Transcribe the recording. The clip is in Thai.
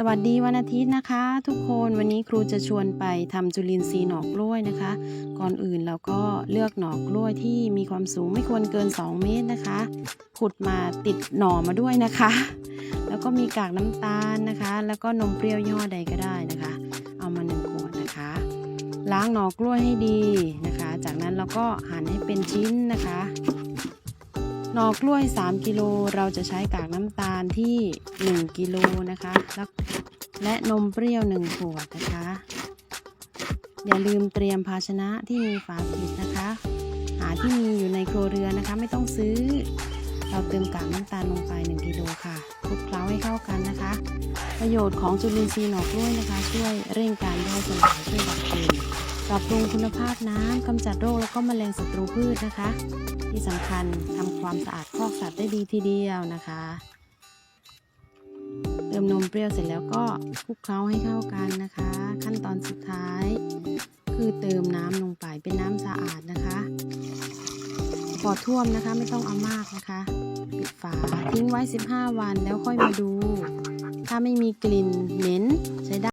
สวัสดีวันอาทิตย์นะคะ ทุกคนวันนี้ครูจะชวนไปทำจุลินทรีย์หนอกกล้วยนะคะ ก่อนอื่นเราก็เลือกหนอกกล้วยที่มีความสูงไม่ควรเกิน 2 เมตรนะคะขุดมาติดหน่อมาด้วยนะคะ แล้วก็มีกากน้ำตาลนะคะ แล้วก็นมเปรี้ยวย่อใดก็ได้นะคะ เอามาหนึ่งขวดนะคะ ล้างหนอกกล้วยให้ดีนะคะ จากนั้นเราก็หั่นให้เป็นชิ้นนะคะ นอกล้วย 3 กิโลเราจะใช้กากน้ำตาลที่ 1 กิโลนะคะแล้วและนมเปรี้ยว 1 ขวดนะคะ อย่าลืมเตรียมภาชนะที่มีฝาปิดนะคะ หาที่มีอยู่ในครัวเรือนนะคะ ไม่ต้องซื้อ เราเติมกากน้ำตาลลงไป 1 กิโลค่ะคลุกเคล้าให้เข้ากันนะคะ ประโยชน์ของจุลินทรีย์หนอกล้วยนะคะ ช่วยเร่งการย่อยสลายช่วยดับกลิ่น ปรับปรุงคุณภาพน้ำกำจัดโรคแล้วก็แมลงศัตรูพืชนะคะ ที่สำคัญทำความสะอาดคอกสัตว์ได้ดีทีเดียวนะคะ เติมนมเปรี้ยวเสร็จแล้วก็คลุกเคล้าให้เข้ากันนะคะ ขั้นตอนสุดท้าย คือเติมน้ำลงไปเป็นน้ำสะอาดนะคะพอท่วมนะคะไม่ต้องเอามากนะคะปิดฝาทิ้งไว้ 15 วันแล้วค่อยมาดู ถ้าไม่มีกลิ่นเหม็นใช้ได้